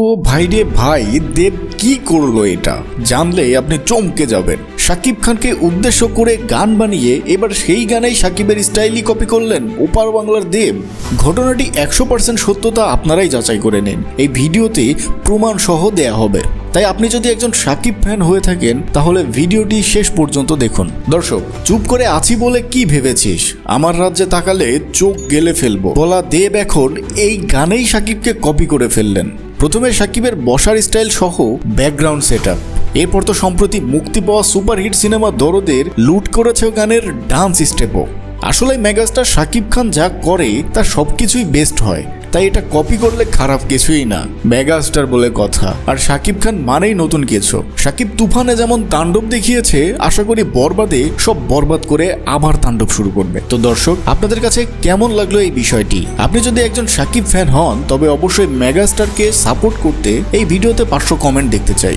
ও ভাই রে ভাই, দেব কি করল এটা? জানলে আপনি চমকে যাবেন। সাকিব খানকে উদ্দেশ্য করে গান বানিয়ে এবার সেই গানেই সাকিবের স্টাইলই কপি করলেন ওপার বাংলার দেব। ঘটনাটি একশো পার্সেন্ট সত্যতা আপনারাই যাচাই করে নিন। এই ভিডিওতে প্রমাণ সহ দেয়া হবে। তাই আপনি যদি একজন সাকিব ফ্যান হয়ে থাকেন, তাহলে ভিডিওটি শেষ পর্যন্ত দেখুন। দর্শক, চুপ করে আছি বলে কি ভেবেছিস? আমার রাজ্যে তাকালে চোখ গেলে ফেলব। বলা দেব এখন এই গানেই সাকিবকে কপি করে ফেললেন। প্রথমে সাকিবের বসার স্টাইল সহ ব্যাকগ্রাউন্ড সেট এরপর তো সম্প্রতি মুক্তি পাওয়া সুপারহিট সিনেমা দরদের লুট করেছে গানের ডান্স স্টেপও আসলে মেগাস্টার শাকিব খান যা করে, তার সবকিছুই বেস্ট হয়। তাই এটা কপি করলে খারাপ কিছুই না। মেগাস্টার বলে কথা। আর সাকিব খান মানেই নতুন কিছু। সাকিব তুফানে যেমন তাণ্ডব দেখিয়েছে, আশা করি বরবাদে সব বরবাদ করে আবার তাণ্ডব শুরু করবে। তো দর্শক, আপনাদের কাছে কেমন লাগল এই বিষয়টি? আপনি যদি একজন সাকিব ফ্যান হন, তবে অবশ্যই মেগাস্টারকে সাপোর্ট করতে এই ভিডিওতে পার্শ্ব কমেন্ট দেখতে চাই।